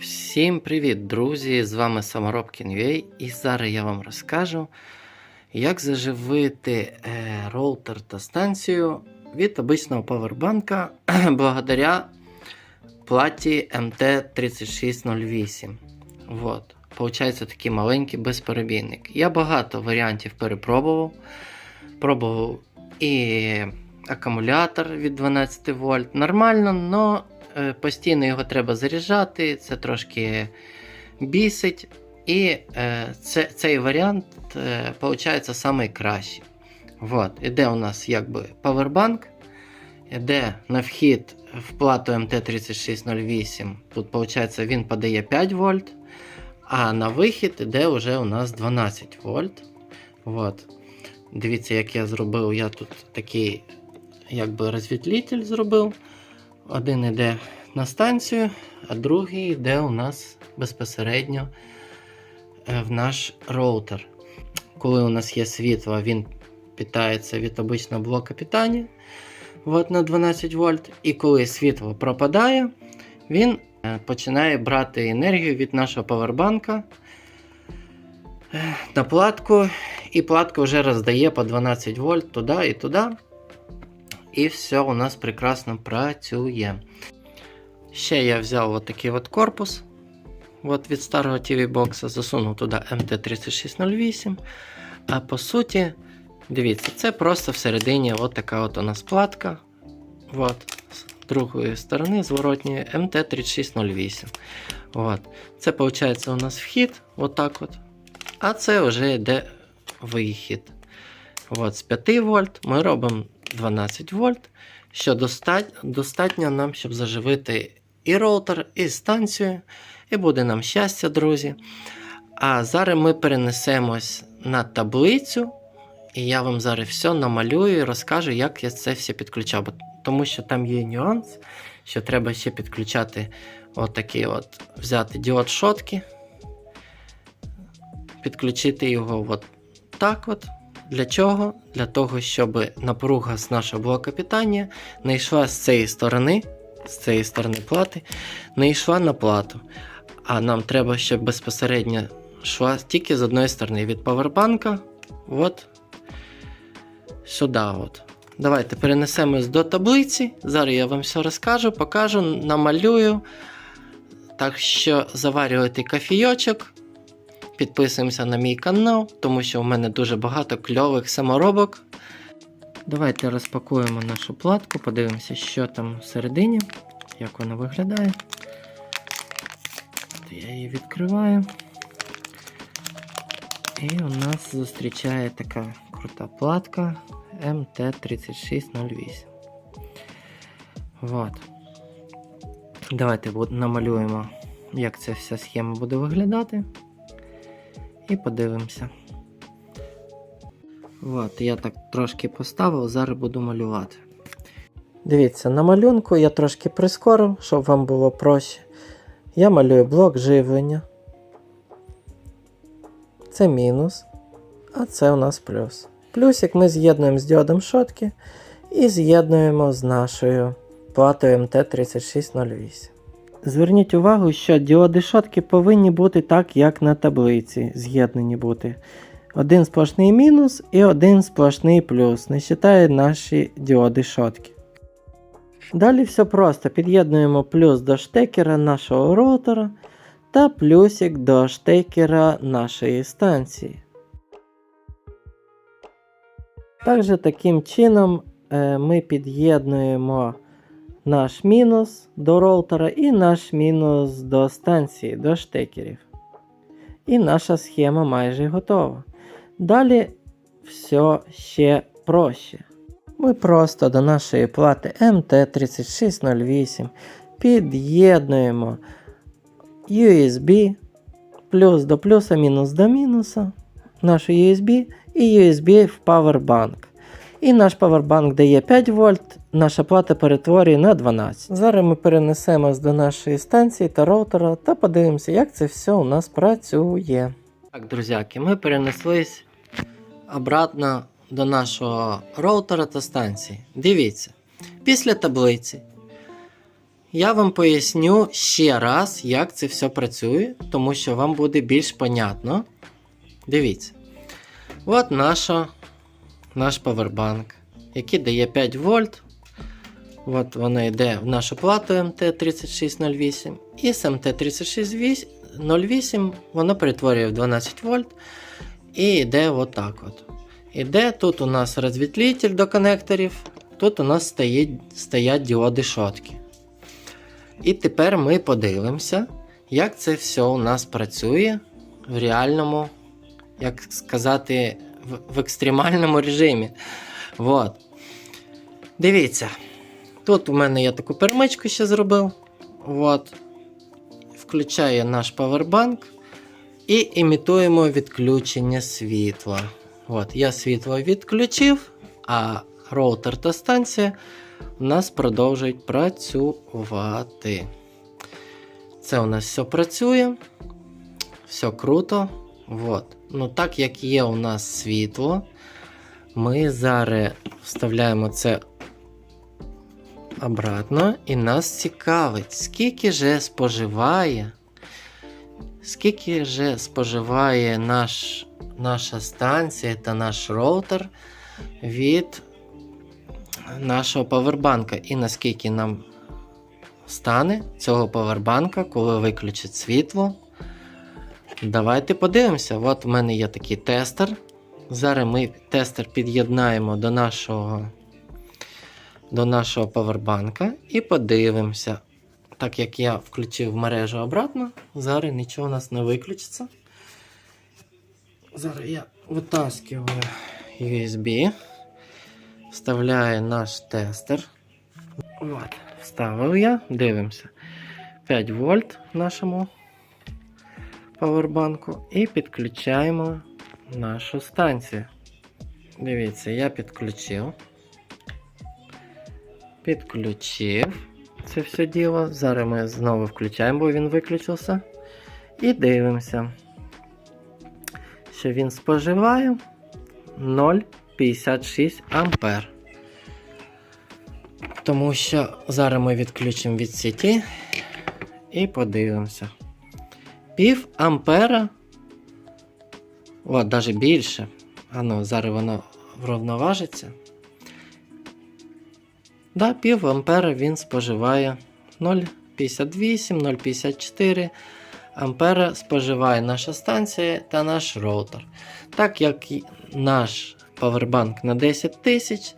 Всім привіт, друзі! З вами Саморобкін.ua і зараз я вам розкажу, як заживити е, роутер та станцію від обичного павербанка благодаря платі MT3608. Вот. Получається такий маленький безперебійник. Я багато варіантів перепробував. Пробував і акумулятор від 12 вольт. Нормально, але постійно його треба заряджати, це трошки бісить. І е, це, цей варіант е, виходить найкращий. Вот. Іде у нас якби павербанк, іде на вхід в плату MT3608. Тут виходить, він подає 5 вольт, а на вихід іде вже у нас 12 вольт. Вот. Дивіться, як я зробив. Я тут такий якби розвітлитель зробив. Один йде на станцію, а другий йде у нас безпосередньо е, в наш роутер. Коли у нас є світло, він питається від обичного блока питання от на 12 вольт. І коли світло пропадає, він е, починає брати енергію від нашого павербанка е, на платку, і платка вже роздає по 12 вольт туди і туди. І все у нас прекрасно працює. Ще я взяв такий от корпус от від старого TV бокса, засунув туди MT3608. А по суті, дивіться, це просто всередині от така от у нас платка. От, з другої сторони зворотньої MT3608. От. Це виходить у нас вхід, отак от. А це вже йде вихід. От, з 5 вольт ми робимо 12 вольт, що достатньо, нам, щоб заживити і роутер, і станцію, і буде нам щастя, друзі. А зараз ми перенесемось на таблицю, і я вам зараз все намалюю і розкажу, як я це все підключав. Тому що там є нюанс, що треба ще підключати отакий от, взяти діод шотки, підключити його от так от. Для чого? Для того, щоб напруга з нашого блока питання не йшла з цієї сторони, з цієї сторони плати, не йшла на плату. А нам треба, щоб безпосередньо йшла тільки з одної сторони від павербанка. От сюди. От. Давайте перенесемось до таблиці. Зараз я вам все розкажу, покажу, намалюю. Так що заварювати кофійочок. Підписуємося на мій канал, тому що у мене дуже багато кльових саморобок. Давайте розпакуємо нашу платку, подивимося, що там всередині, як вона виглядає. От Я її відкриваю. І у нас зустрічає така крута платка MT3608. Вот. Давайте намалюємо, як ця вся схема буде виглядати. І подивимося. От, я так трошки поставив, зараз буду малювати. Дивіться, на малюнку я трошки прискорив, щоб вам було проще. Я малюю блок живлення. Це мінус. А це у нас плюс. Плюсик ми з'єднуємо з діодом шотки і з'єднуємо з нашою платою MT3608. Зверніть увагу, що діоди шотки повинні бути так, як на таблиці, з'єднані бути. Один сплошний мінус і один сплошний плюс, не вважає наші діоди шотки. Далі все просто. Під'єднуємо плюс до штекера нашого роутера та плюсик до штекера нашої станції. Також таким чином е, ми під'єднуємо наш мінус до роутера і наш мінус до станції, до штекерів. І наша схема майже готова. Далі все ще проще. Ми просто до нашої плати MT3608 під'єднуємо USB плюс до плюса, мінус до мінуса, нашу USB і USB в Powerbank. І наш павербанк дає 5 вольт, наша плата перетворює на 12. Зараз ми перенесемось до нашої станції та роутера та подивимося, як це все у нас працює. Так, друзяки, ми перенеслись обратно до нашого роутера та станції. Дивіться, після таблиці я вам поясню ще раз, як це все працює, тому що вам буде більш понятно. Дивіться. От наша, наш павербанк, який дає 5 вольт. От воно йде в нашу плату МТ3608. І з МТ3608 воно перетворює в 12 вольт і йде отак от. Іде тут у нас розвітлитель до коннекторів, тут у нас стоїть, стоять діоди шотки. І тепер ми подивимося, як це все у нас працює в реальному, як сказати, в, в екстремальному режимі. От. Дивіться. Тут у мене я таку перемичку ще зробив. От. Включаю наш павербанк і імітуємо відключення світла. От, я світло відключив, а роутер та станція у нас продовжують працювати. Це у нас все працює. Все круто. От. Ну, так як є у нас світло, ми зараз вставляємо це обратно, і нас цікавить, скільки же споживає, скільки же споживає наш, наша станція та наш роутер від нашого павербанка, і наскільки нам стане цього павербанка, коли виключить світло. Давайте подивимося. От у мене є такий тестер. Зараз ми тестер під'єднаємо до нашого до нашого павербанка і подивимося. Так як я включив мережу обратно, зараз нічого у нас не виключиться. Зараз я витаскиваю USB, вставляю наш тестер. От, вставив я, дивимося. 5 вольт нашому павербанку і підключаємо нашу станцію. Дивіться, я підключив. Підключив це все діло. Зараз ми знову включаємо, бо він виключився. І дивимося, що він споживає 0,56 ампер. Тому що зараз ми відключимо від сіті і подивимося. Пів ампера. О, навіть більше. А ну, зараз воно вровноважиться. Да, пів ампера він споживає 0,58-0,54 ампера споживає наша станція та наш роутер. Так як наш павербанк на 10 тисяч,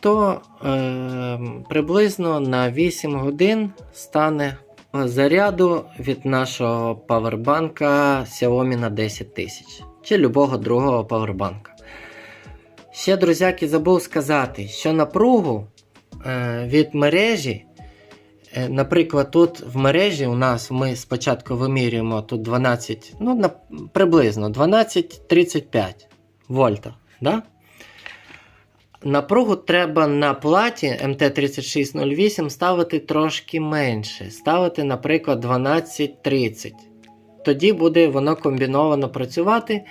то е, приблизно на 8 годин стане заряду від нашого павербанка Xiaomi на 10 тисяч чи любого другого павербанка. Ще, друзяки, забув сказати, що напругу е, від мережі, е, наприклад, тут в мережі у нас ми спочатку вимірюємо тут 12, ну, приблизно 12-35 вольта. Да? Напругу треба на платі МТ3608 ставити трошки менше. Ставити, наприклад, 12-30. Тоді буде воно комбіновано працювати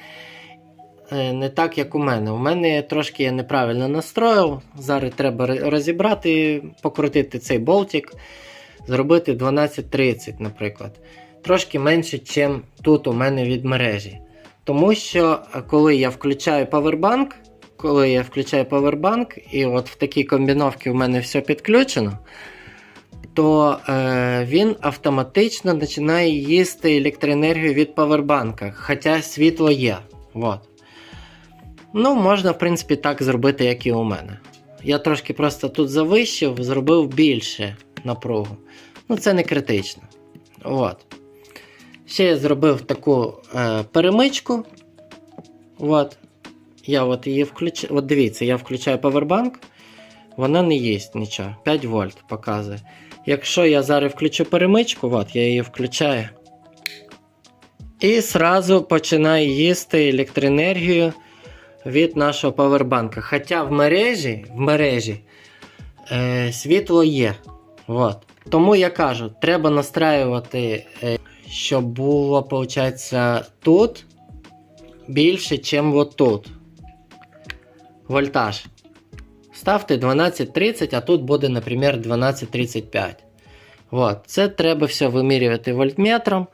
е, не так, як у мене. У мене трошки я неправильно настроїв. Зараз треба ро- розібрати, покрутити цей болтик, зробити 12-30, наприклад. Трошки менше, ніж тут у мене від мережі. Тому що е, коли я включаю павербанк, коли я включаю павербанк, і от в такій комбіновці у мене все підключено, то е, він автоматично починає їсти електроенергію від павербанка, хоча світло є. От. Ну, можна, в принципі, так зробити, як і у мене. Я трошки просто тут завищив, зробив більше напругу. Ну, це не критично. От. Ще я зробив таку е, перемичку. От. Я от її включаю. От дивіться, я включаю павербанк, вона не їсть нічого. 5 вольт показує. Якщо я зараз включу перемичку, от я її включаю. І сразу починає їсти електроенергію від нашого павербанка. Хоча в мережі, в мережі е, світло є. От. Тому я кажу, треба настраювати, е, щоб було, виходить, тут більше, ніж тут. Вольтаж. Ставте 12.30, а тут буде, наприклад, 12.35. От. Це треба все вимірювати вольтметром.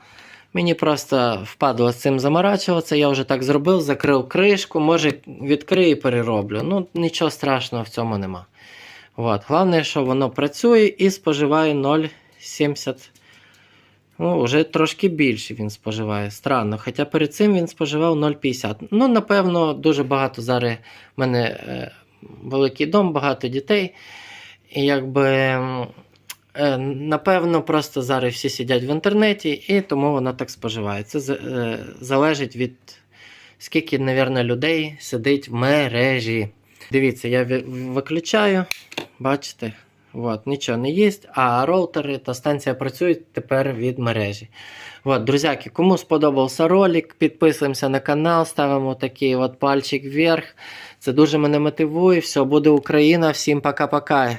Мені просто впадло з цим заморачуватися. Я вже так зробив, закрив кришку, може відкрию і перероблю. Ну, нічого страшного в цьому нема. От. Головне, що воно працює і споживає 0,70. Ну, вже трошки більше він споживає. Странно. Хоча перед цим він споживав 0,50. Ну, напевно, дуже багато зараз в мене е, великий дом, багато дітей. І якби. Е, Напевно, просто зараз всі сидять в інтернеті, і тому воно так споживає. Це е, залежить від скільки, мабуть, людей сидить в мережі. Дивіться, я виключаю, бачите, от, нічого не є, а роутери та станція працюють тепер від мережі. От, друзяки, кому сподобався ролик, підписуємося на канал, ставимо такий от пальчик вверх. Це дуже мене мотивує. Все, буде Україна. Всім пока-пока.